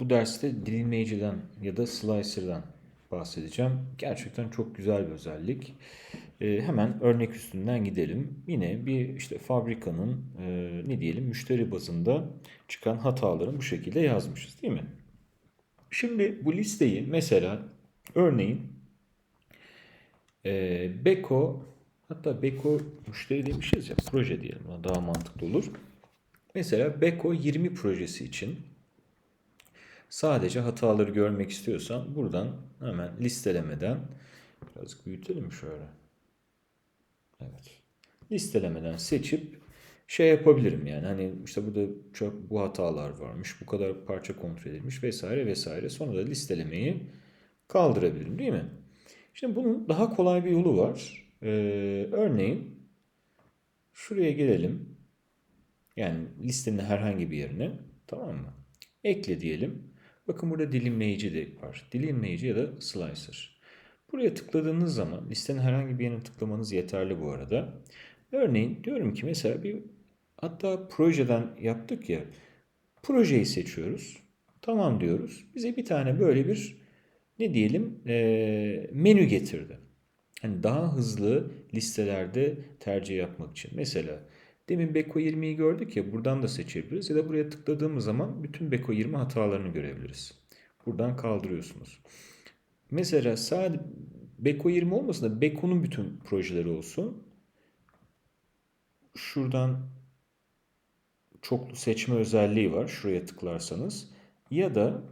bu derste dilimleyiciden ya da slicer'dan bahsedeceğim. Gerçekten çok güzel bir özellik. Ee, hemen örnek üstünden gidelim. Yine bir işte fabrikanın e, ne diyelim müşteri bazında çıkan hataları bu şekilde yazmışız değil mi? Şimdi bu listeyi mesela örneğin e, Beko hatta Beko müşteri demişiz ya proje diyelim daha mantıklı olur. Mesela Beko 20 projesi için sadece hataları görmek istiyorsan buradan hemen listelemeden birazcık büyütelim şöyle. Evet. Listelemeden seçip şey yapabilirim yani hani işte burada çok bu hatalar varmış, bu kadar parça kontrol edilmiş vesaire vesaire. Sonra da listelemeyi kaldırabilirim değil mi? Şimdi bunun daha kolay bir yolu var. Ee, örneğin şuraya gelelim. Yani listenin herhangi bir yerine tamam mı? Ekle diyelim. Bakın burada dilimleyici de var. Dilimleyici ya da slicer. Buraya tıkladığınız zaman listenin herhangi bir yerine tıklamanız yeterli bu arada. Örneğin diyorum ki mesela bir hatta projeden yaptık ya projeyi seçiyoruz. Tamam diyoruz. Bize bir tane böyle bir ne diyelim e, menü getirdi. Hani daha hızlı listelerde tercih yapmak için. Mesela demin Beko 20'yi gördük ya buradan da seçebiliriz. Ya da buraya tıkladığımız zaman bütün Beko 20 hatalarını görebiliriz. Buradan kaldırıyorsunuz. Mesela sadece Beko 20 olmasın da Beko'nun bütün projeleri olsun. Şuradan çoklu seçme özelliği var. Şuraya tıklarsanız. Ya da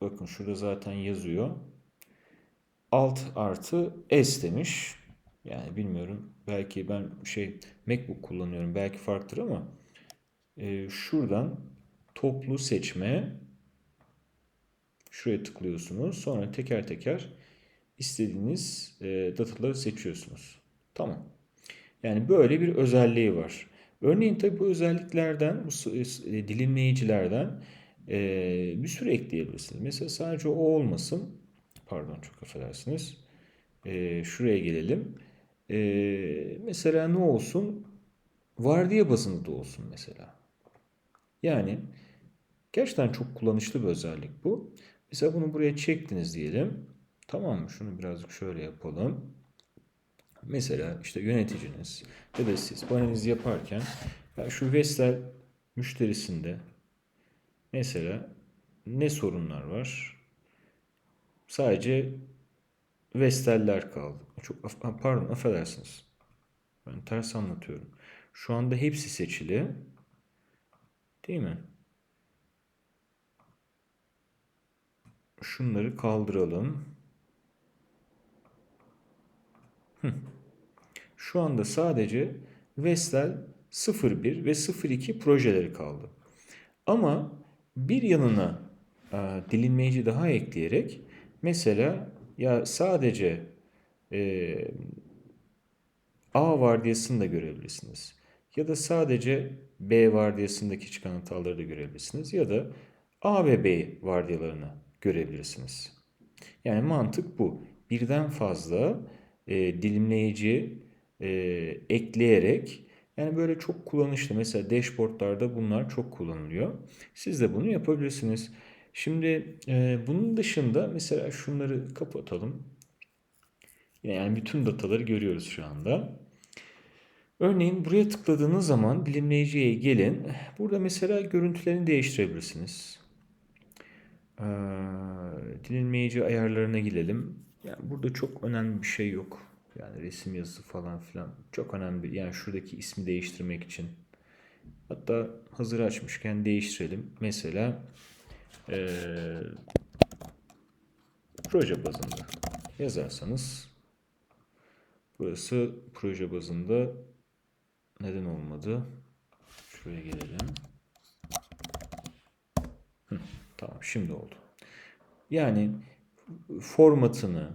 bakın şurada zaten yazıyor. Alt artı S demiş. Yani bilmiyorum. Belki ben şey MacBook kullanıyorum. Belki farklıdır ama e, şuradan toplu seçme şuraya tıklıyorsunuz. Sonra teker teker istediğiniz e, dataları seçiyorsunuz. Tamam. Yani böyle bir özelliği var. Örneğin tabi bu özelliklerden, bu e, dilimleyicilerden e, bir sürü ekleyebilirsiniz. Mesela sadece o olmasın. Pardon çok affedersiniz. E, şuraya gelelim. E, mesela ne olsun? Vardiya bazında da olsun mesela. Yani gerçekten çok kullanışlı bir özellik bu. Mesela bunu buraya çektiniz diyelim. Tamam mı? Şunu birazcık şöyle yapalım. Mesela işte yöneticiniz ya da siz bu analizi yaparken ya şu Vestel müşterisinde mesela ne sorunlar var? Sadece Vestel'ler kaldı. Çok pardon affedersiniz. Ben ters anlatıyorum. Şu anda hepsi seçili. Değil mi? Şunları kaldıralım. Şu anda sadece Vestel 01 ve 02 projeleri kaldı. Ama bir yanına dilimleyici daha ekleyerek mesela ya sadece e, A vardiyasını da görebilirsiniz. Ya da sadece B vardiyasındaki çıkan hataları da görebilirsiniz. Ya da A ve B vardiyalarını görebilirsiniz. Yani mantık bu. Birden fazla e, dilimleyici e, ekleyerek yani böyle çok kullanışlı. Mesela dashboardlarda bunlar çok kullanılıyor. Siz de bunu yapabilirsiniz. Şimdi e, bunun dışında mesela şunları kapatalım. Yani bütün dataları görüyoruz şu anda. Örneğin buraya tıkladığınız zaman dilimleyiciye gelin. Burada mesela görüntülerini değiştirebilirsiniz. Ee, dilimleyici ayarlarına gidelim. Yani burada çok önemli bir şey yok. Yani resim yazısı falan filan çok önemli. Yani şuradaki ismi değiştirmek için. Hatta hazır açmışken değiştirelim. Mesela ee, proje bazında yazarsanız burası proje bazında neden olmadı? Şuraya gelelim. Hı, tamam şimdi oldu. Yani formatını,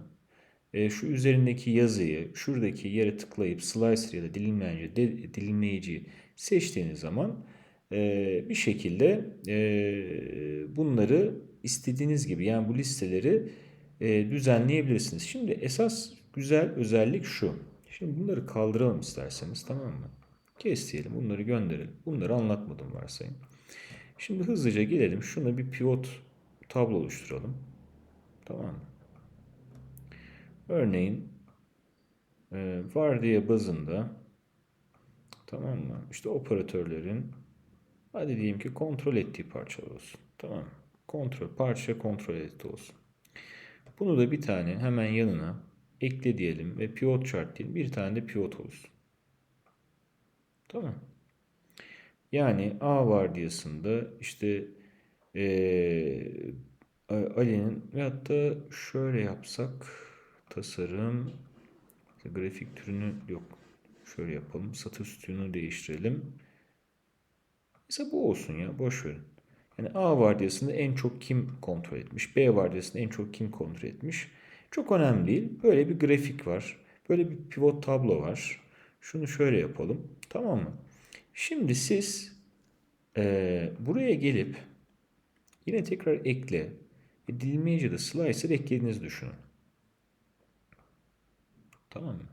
e, şu üzerindeki yazıyı şuradaki yere tıklayıp slicer ya da dilimleyici, de, dilimleyiciyi seçtiğiniz zaman e, bir şekilde e, bunları istediğiniz gibi yani bu listeleri e, düzenleyebilirsiniz. Şimdi esas güzel özellik şu. Şimdi bunları kaldıralım isterseniz tamam mı? Kes diyelim bunları gönderelim. Bunları anlatmadım varsayın. Şimdi hızlıca gelelim. Şuna bir pivot tablo oluşturalım. Tamam mı? Örneğin e, vardiya bazında tamam mı? İşte operatörlerin hadi diyelim ki kontrol ettiği parçalar olsun. Tamam? Kontrol, parça kontrol etti olsun. Bunu da bir tane hemen yanına ekle diyelim ve pivot chart diyelim. Bir tane de pivot olsun. Tamam. Yani A vardiyasında işte eee Ali'nin ve hatta şöyle yapsak tasarım grafik türünü yok. Şöyle yapalım. Satır sütununu değiştirelim. Mesela bu olsun ya. Boş verin. Yani A vardiyasında en çok kim kontrol etmiş? B vardiyasında en çok kim kontrol etmiş? Çok önemli değil. Böyle bir grafik var. Böyle bir pivot tablo var. Şunu şöyle yapalım. Tamam mı? Şimdi siz eee, buraya gelip yine tekrar ekle ve dilimleyicide slicer eklediğinizi düşünün. Tamam mı?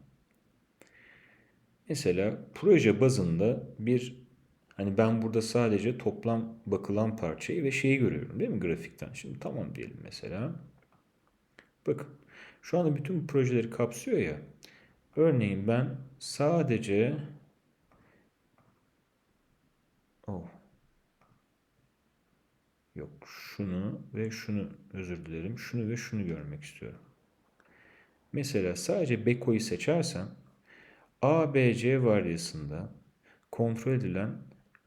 Mesela proje bazında bir hani ben burada sadece toplam bakılan parçayı ve şeyi görüyorum değil mi grafikten? Şimdi tamam diyelim mesela. Bakın şu anda bütün projeleri kapsıyor ya. Örneğin ben sadece oh yok şunu ve şunu özür dilerim. Şunu ve şunu görmek istiyorum. Mesela sadece Beko'yu seçersem ABC varyasında kontrol edilen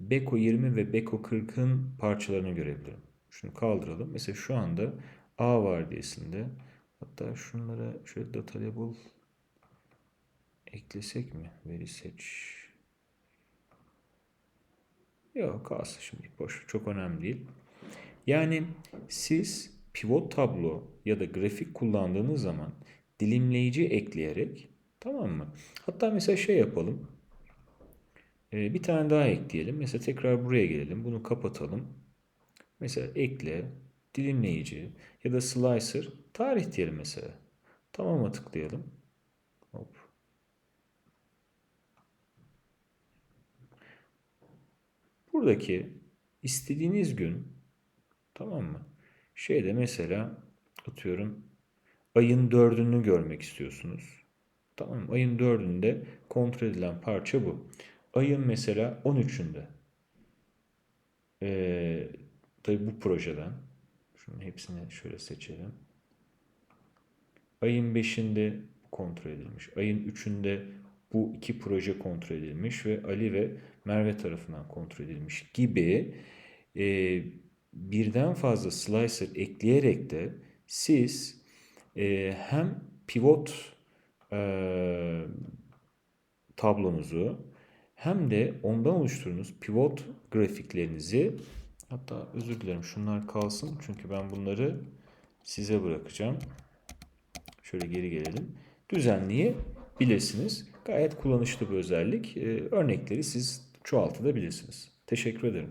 Beko 20 ve Beko 40'ın parçalarını görebilirim. Şunu kaldıralım. Mesela şu anda A vardiyasında hatta şunlara şöyle data label eklesek mi? Veri seç. Yok kalsın şimdi boş. Çok önemli değil. Yani siz pivot tablo ya da grafik kullandığınız zaman dilimleyici ekleyerek tamam mı? Hatta mesela şey yapalım. Ee, bir tane daha ekleyelim. Mesela tekrar buraya gelelim. Bunu kapatalım. Mesela ekle, dilimleyici ya da slicer, tarih diyelim mesela. Tamam'a tıklayalım. Hop. Buradaki istediğiniz gün tamam mı? Şeyde mesela atıyorum ayın dördünü görmek istiyorsunuz. Tamam mı? Ayın dördünde kontrol edilen parça bu. Ayın mesela 13'ünde. Ee, tabii bu projeden. Şunun hepsini şöyle seçelim. Ayın 5'inde kontrol edilmiş. Ayın 3'ünde bu iki proje kontrol edilmiş ve Ali ve Merve tarafından kontrol edilmiş gibi e, birden fazla slicer ekleyerek de siz e, hem pivot e, tablonuzu hem de ondan oluşturduğunuz pivot grafiklerinizi hatta özür dilerim şunlar kalsın çünkü ben bunları size bırakacağım. Şöyle geri gelelim. Düzenleyebilirsiniz. Gayet kullanışlı bir özellik. Ee, örnekleri siz çoğaltabilirsiniz. Teşekkür ederim.